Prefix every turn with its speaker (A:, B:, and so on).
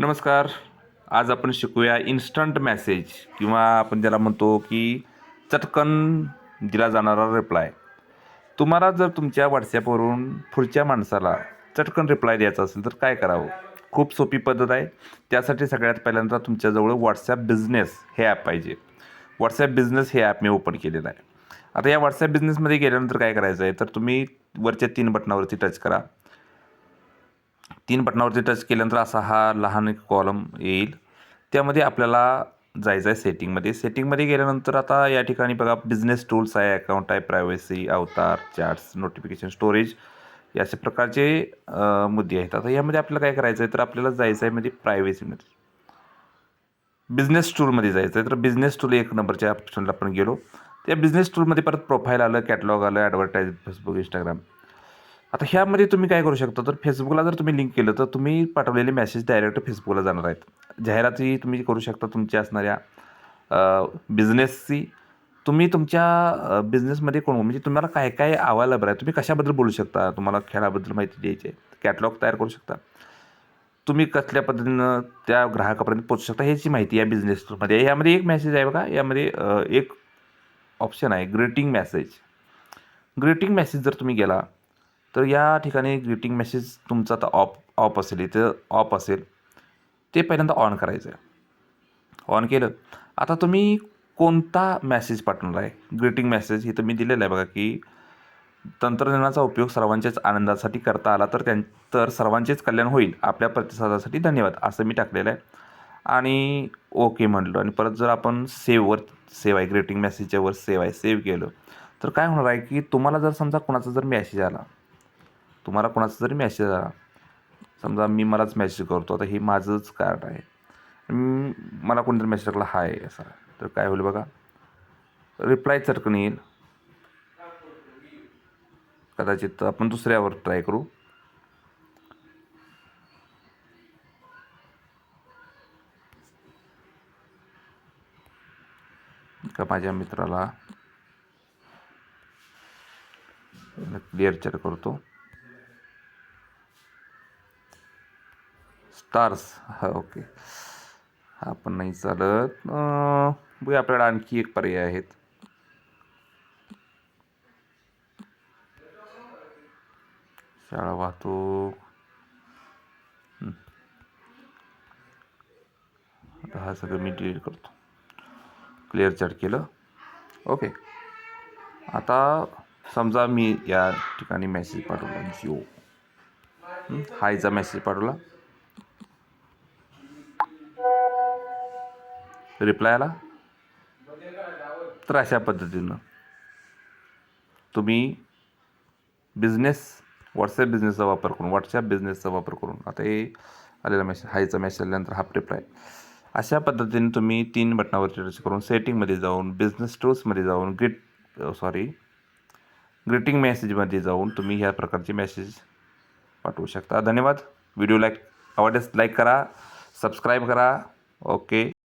A: नमस्कार. आज आपण शिकूया इन्स्टंट मॅसेज किंवा आपण ज्याला म्हणतो की चटकन दिला जाणारा रिप्लाय तुम्हाला जर तुमच्या व्हॉट्सॲपवरून पुढच्या माणसाला चटकन रिप्लाय द्यायचा असेल तर काय करावं? खूप सोपी पद्धत आहे. त्यासाठी सगळ्यात पहिल्यांदा तुमच्याजवळ व्हॉट्सॲप बिझनेस हे ॲप पाहिजे. व्हॉट्सॲप बिझनेस हे ॲप मी ओपन केलेलं आहे. आता या व्हॉट्सॲप बिझनेसमध्ये गेल्यानंतर काय करायचं आहे तर तुम्ही वरच्या तीन बटनावरती टच करा. तीन बटनावरती टच केल्यानंतर असा हा लहान एक कॉलम येईल. त्यामध्ये आपल्याला जायचं आहे सेटिंगमध्ये सेटिंगमध्ये गेल्यानंतर आता या ठिकाणी बघा बिझनेस टूल्स आहे अकाउंट आहे privacy avatar chats notification storage या अशा प्रकारचे मुद्दे आहेत. आता यामध्ये आपल्याला काय करायचं आहे तर आपल्याला जायचं आहे म्हणजे प्रायव्हसीमध्ये बिझनेस टूलमध्ये जायचं आहे तर बिझनेस टूल एक नंबरच्या ऑप्शनला आपण गेलो. त्या बिझनेस टूलमध्ये परत प्रोफाईल आलं कॅटलॉग आलं ॲडव्हर्टाईज फेसबुक इंस्टाग्राम आता ह्यामध्ये तुम्ही काय करू शकता? तर फेसबुकला जर तुम्ही लिंक केलं तर तुम्ही पाठवलेले मेसेज डायरेक्ट फेसबुकला जाणार आहेत. जाहिराती तुम्ही करू शकता तुमच्या असणाऱ्या बिझनेसची तुम्ही तुमच्या बिझनेसमध्ये कोण? म्हणजे तुम्हाला काय काय अवेलेबल आहे? तुम्ही कशाबद्दल बोलू शकता? तुम्हाला खेळाबद्दल माहिती द्यायची आहे. कॅटलॉग तयार करू शकता. तुम्ही कसल्या पद्धतीनं त्या ग्राहकापर्यंत पोचू शकता ह्याची माहिती या बिझनेसमध्ये यामध्ये एक मेसेज आहे बघा. यामध्ये एक ऑप्शन आहे. ग्रीटिंग मेसेज ग्रीटिंग मेसेज जर तुम्ही गेला तर या ठिकाणी ग्रीटिंग मेसेज तुमचा आता ऑफ ऑफ असेल इथं ऑफ असेल ते पहिल्यांदा ऑन करायचं आहे ऑन केलं. आता तुम्ही कोणता मेसेज पाठवणार आहे? ग्रीटिंग मेसेज इथं मी दिलेलं आहे बघा की तंत्रज्ञानाचा उपयोग सर्वांच्याच आनंदासाठी करता आला तर त्यां तर सर्वांचेच कल्याण होईल. आपल्या प्रतिसादासाठी धन्यवाद असं मी टाकलेलं आहे. आणि ओके म्हटलं. आणि परत जर आपण सेववर सेव आहे ग्रीटिंग मेसेजच्यावर सेव आहे सेव्ह केलं तर काय होणार आहे की तुम्हाला जर समजा कोणाचा जर मेसेज आला तुम्हाला कोणाचा जरी मेसेज आला समजा मी मलाच मॅसेज करतो आता हे माझंच कार्ड आहे. मला कोणतरी मेसेज टाकला हाय असा. तर काय होईल बघा. रिप्लाय चटकन येईल. कदाचित आपण दुसऱ्यावर ट्राय करू. का माझ्या मित्राला क्लिअर चेक करतो? स्टार्स. हा ओके. हा पण नाही चालत. अं, बघूया आणखी एक पर्याय आहेत. शाळा वाहतूक. आता हा सगळं मी डिलीट करतो. क्लिअर चॅट केलं. ओके. आता समजा मी या ठिकाणी मेसेज पाठवला. जिओ हायचा मेसेज पाठवला. रिप्लाय आला तर अशा पद्धतीनं. तुम्ही बिझनेस व्हॉट्सॲप बिझनेसचा वापर करून व्हॉट्सॲप बिझनेसचा वापर करून आता हे आलेला मेसेज हायचा मेसेज आल्यानंतर हाफ रिप्लाय अशा पद्धतीने तुम्ही तीन बटनावरती टच करून सेटिंगमध्ये जाऊन बिझनेस टूल्समध्ये जाऊन ग्रीट सॉरी ग्रीटिंग मेसेजमध्ये जाऊन तुम्ही ह्या प्रकारचे मेसेज पाठवू शकता. धन्यवाद. व्हिडिओ लाईक आवडल्यास लाईक करा सबस्क्राईब करा. ओके